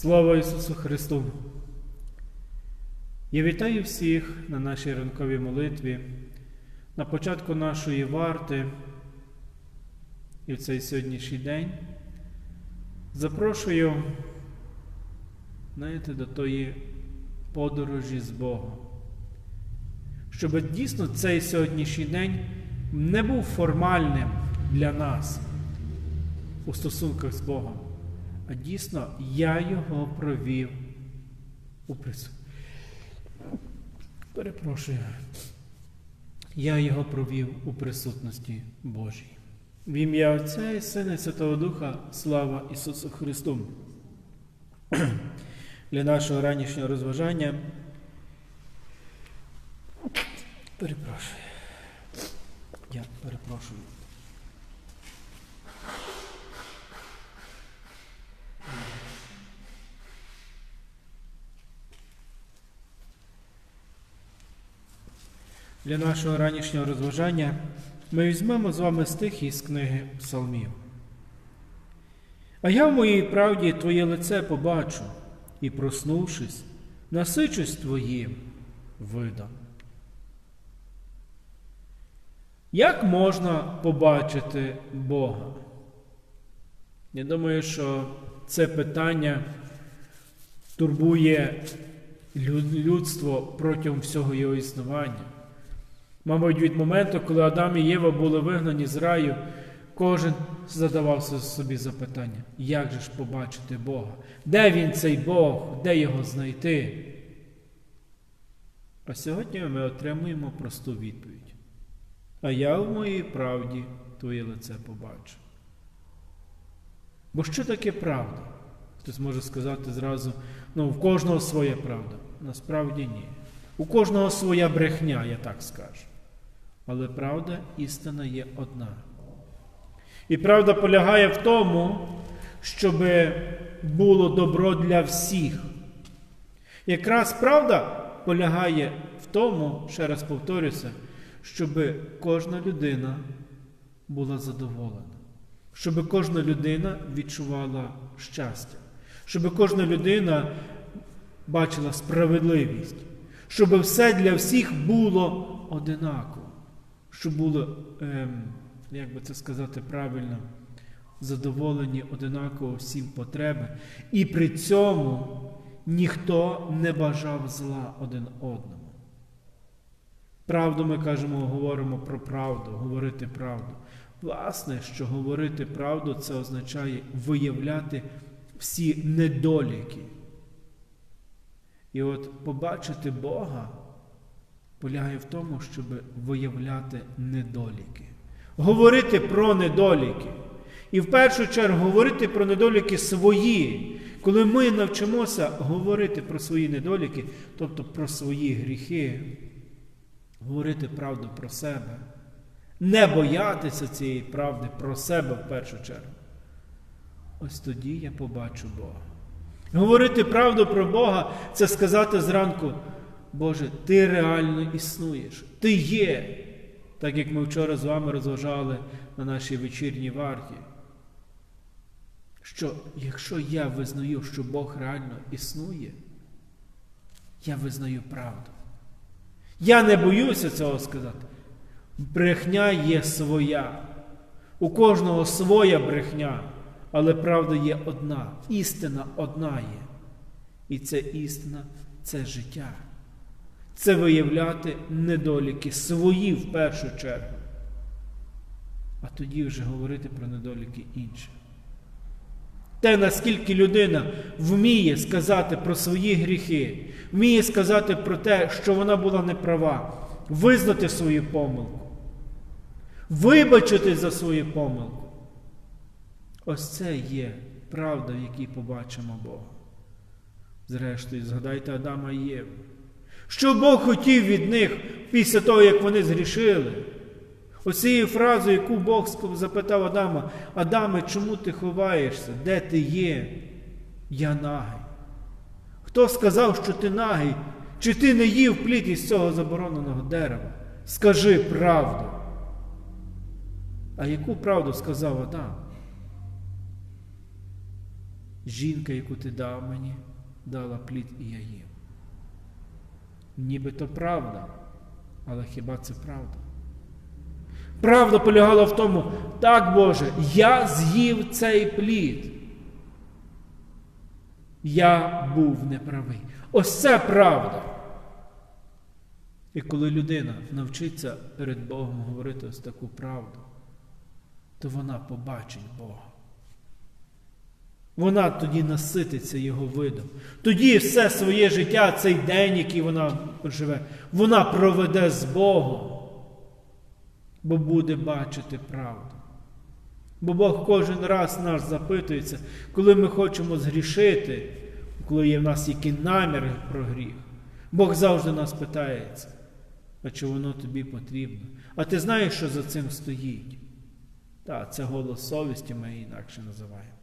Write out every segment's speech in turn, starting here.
Слава Ісусу Христу! Я вітаю всіх на нашій ранковій молитві, на початку нашої варти і в цей сьогоднішній день. Запрошую, знаєте, до тої подорожі з Богом. Щоб дійсно цей сьогоднішній день не був формальним для нас у стосунках з Богом, а дійсно я його провів у присутності. Перепрошую. Я його провів у присутності Божій. В ім'я Отця і Сина і Святого Духа, слава Ісусу Христу. Для нашого ранішнього розважання. Перепрошую. Я перепрошую. Для нашого ранішнього розважання ми візьмемо з вами стих із книги Псалмів. А я в моїй правді Твоє лице побачу і, проснувшись, насичусь Твоїм видом. Як можна побачити Бога? Я думаю, що це питання турбує людство протягом всього його існування. Мабуть, від моменту, коли Адам і Єва були вигнані з раю, кожен задавав собі запитання, як же ж побачити Бога? Де він цей Бог? Де його знайти? А сьогодні ми отримуємо просту відповідь. А я в моїй правді твоє лице побачу. Бо що таке правда? Хтось може сказати зразу, ну, в кожного своя правда. Насправді ні. У кожного своя брехня, я так скажу. Але правда, істина є одна. І правда полягає в тому, щоб було добро для всіх. Якраз правда полягає в тому, ще раз повторюся, щоб кожна людина була задоволена, щоб кожна людина відчувала щастя, щоб кожна людина бачила справедливість, щоб все для всіх було одинаково, щоб було, ем, як би це сказати правильно, задоволені одинаково всім потреби, і при цьому ніхто не бажав зла один одному. Правду ми кажемо, говоримо про правду, говорити правду. Власне, що говорити правду, це означає виявляти всі недоліки. І от побачити Бога полягає в тому, щоб виявляти недоліки, говорити про недоліки. І в першу чергу говорити про недоліки свої. Коли ми навчимося говорити про свої недоліки, тобто про свої гріхи, говорити правду про себе, не боятися цієї правди про себе в першу чергу. Ось тоді я побачу Бога. Говорити правду про Бога це сказати зранку, Боже, Ти реально існуєш, Ти є, так як ми вчора з вами розважали на нашій вечірній варті. Що якщо я визнаю, що Бог реально існує, я визнаю правду. Я не боюся цього сказати. Брехня є своя. У кожного своя брехня, але правда є одна. Істина одна є. І ця істина це життя. Це виявляти недоліки свої в першу чергу. А тоді вже говорити про недоліки інших. Те, наскільки людина вміє сказати про свої гріхи, вміє сказати про те, що вона була неправа, визнати свою помилку, вибачити за свою помилку. Ось це є правда, в якій побачимо Бога. Зрештою, згадайте Адама і Єву. Що Бог хотів від них після того, як вони згрішили? Оцією фразою, яку Бог запитав Адама, Адаме, чому ти ховаєшся? Де ти є? Я нагий. Хто сказав, що ти нагий? Чи ти не їв плід із цього забороненого дерева? Скажи правду. А яку правду сказав Адам? жінка, яку ти дав мені, дала плід і я їм. Нібито правда, але хіба це правда? Правда полягала в тому, так Боже, я з'їв цей плід. Я був неправий. Ось це правда. І коли людина навчиться перед Богом говорити ось таку правду, то вона побачить Бога. Вона тоді насититься Його видом. Тоді все своє життя, цей день, який вона проживе, вона проведе з Богом, бо буде бачити правду. Бо Бог кожен раз нас запитується, коли ми хочемо згрішити, коли є в нас які наміри про гріх. Бог завжди нас питається, а чи воно тобі потрібно? А ти знаєш, що за цим стоїть? Так, це голос совісті ми інакше називаємо.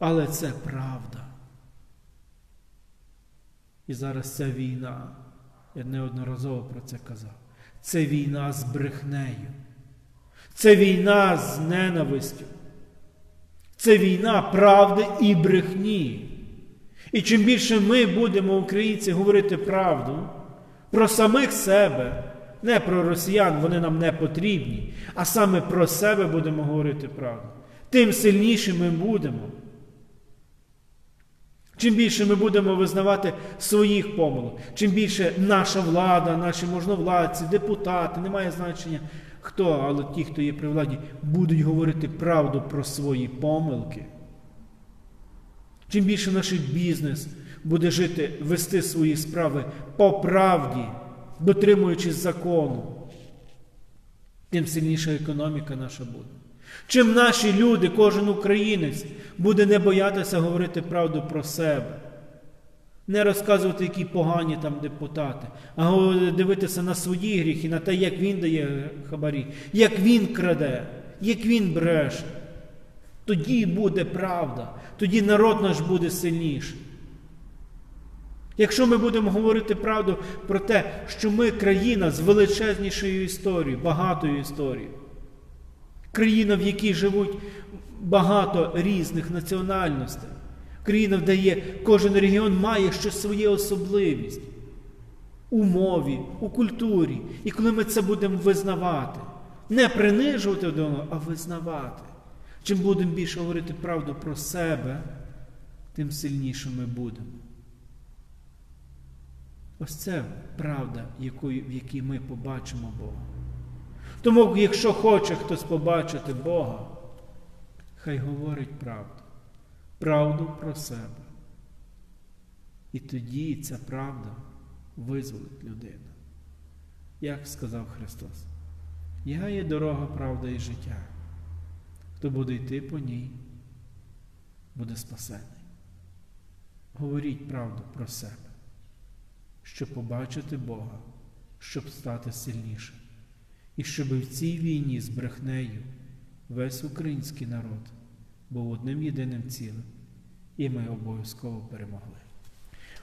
Але це правда. І зараз ця війна, я неодноразово про це казав, це війна з брехнею. Це війна з ненавистю. Це війна правди і брехні. І чим більше ми будемо, українці, говорити правду про самих себе, не про росіян, вони нам не потрібні, а саме про себе будемо говорити правду, тим сильніше ми будемо. Чим більше ми будемо визнавати своїх помилок, чим більше наша влада, наші можновладці, депутати, немає значення хто, але ті, хто є при владі, будуть говорити правду про свої помилки. Чим більше наш бізнес буде жити, вести свої справи по правді, дотримуючись закону, тим сильніша економіка наша буде. Чим наші люди, кожен українець, буде не боятися говорити правду про себе, не розказувати, які погані там депутати, а дивитися на свої гріхи, на те, як він дає хабарі, як він краде, як він бреше. Тоді буде правда, тоді народ наш буде сильніший. Якщо ми будемо говорити правду про те, що ми країна з величезнішою історією, багатою історією, країна, в якій живуть багато різних національностей, країна, де є, кожен регіон має щось своє особливість у мові, у культурі. І коли ми це будемо визнавати, не принижувати одного, а визнавати. Чим будемо більше говорити правду про себе, тим сильніше ми будемо. Ось це правда, в якій ми побачимо Бога. Тому, якщо хоче хтось побачити Бога, хай говорить правду, правду про себе. І тоді ця правда визволить людину. Як сказав Христос, я є дорога, правда і життя. Хто буде йти по ній, буде спасений. Говоріть правду про себе, щоб побачити Бога, щоб стати сильнішим. І щоб в цій війні з брехнею весь український народ був одним єдиним цілим, і ми обов'язково перемогли.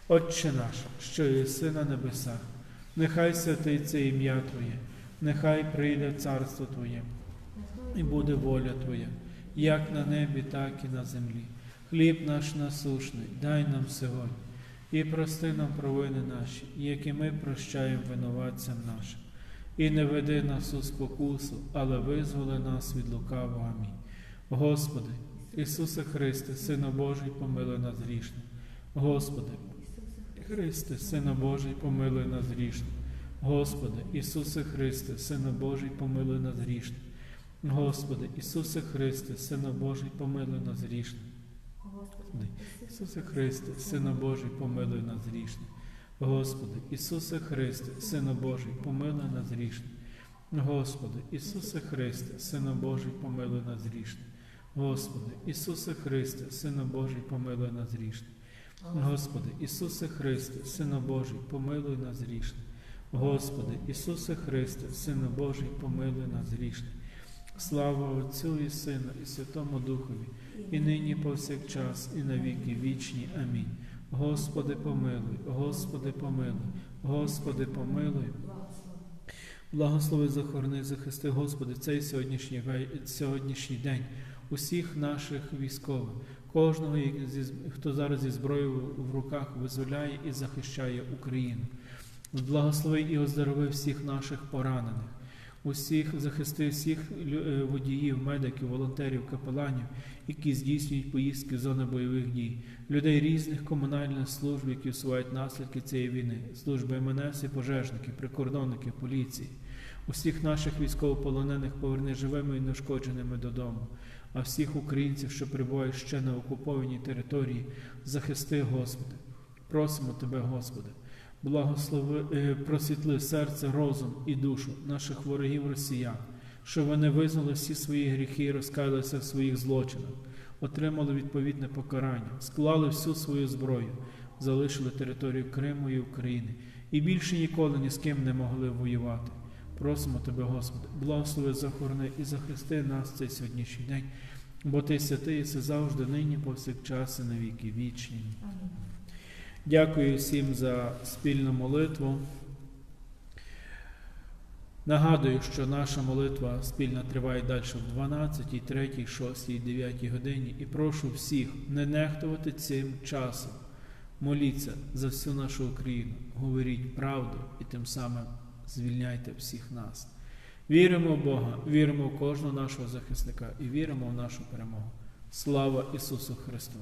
Отче наш, що єси на небесах, нехай святиться ім'я Твоє, нехай прийде царство Твоє, і буде воля Твоя, як на небі, так і на землі. Хліб наш насушний, дай нам сьогодні, і прости нам провини наші, які ми прощаємо винуватцям нашим. І не веди нас у спокусу, але визволи нас від лукавого. Амінь. Господи, Ісусе Христе, Сину Божий, помилуй нас грішним. Господи, Христе, Сину Божий, помилуй нас грішним. Господи, Ісусе Христе, Сину Божий, помилуй нас грішним. Господи, Ісусе Христе, Сину Божий, помилуй нас грішним. Господи, Ісусе Христе, Сину Божий, помилуй нас грішним. Господи, Ісусе Христе, Сину Божий, помилуй нас грішним. Господи, Ісусе Христе, Сину Божий, помилуй нас грішним. Господи, Ісусе Христе, Сину Божий, помилуй нас грішним. Господи, Ісусе Христе, Сину Божий, помилуй нас грішним. Господи, Ісусе Христе, Сину Божий, помилуй нас грішним. Слава Отцю і Сину, і Святому Духові, і нині повсякчас, і на віки вічні. Амінь. Господи, помилуй, Господи, помилуй, Господи, помилуй. Благослови захорони, захисти, Господи, цей сьогоднішній, сьогоднішній день усіх наших військових, кожного, хто зараз зі зброєю в руках визволяє і захищає Україну. Благослови і оздорови всіх наших поранених, усіх захисти всіх е, водіїв, медиків, волонтерів, капеланів, які здійснюють поїздки в зони бойових дій, людей різних комунальних служб, які усувають наслідки цієї війни, служби МНС і пожежники, прикордонники, поліції. Усіх наших військовополонених поверни живими і неушкодженими додому, а всіх українців, що перебувають ще на окупованій території, захисти, Господи. Просимо Тебе, Господи, благослови, е, просвітли серце, розум і душу наших ворогів росіян, щоб вони визнали всі свої гріхи і розкаялися в своїх злочинах, отримали відповідне покарання, склали всю свою зброю, залишили територію Криму і України і більше ніколи ні з ким не могли воювати. Просимо Тебе, Господи, благослови, захорони і захисти нас цей сьогоднішній день, бо Ти святий, і все завжди, нині, повсякчас і на віки вічні. Дякую всім за спільну молитву. Нагадую, що наша молитва спільна триває далі в 12, 3, 6, 9 годині. І прошу всіх не нехтувати цим часом. Моліться за всю нашу Україну, говоріть правду і тим самим звільняйте всіх нас. Віримо в Бога, віримо в кожного нашого захисника і віримо в нашу перемогу. Слава Ісусу Христу!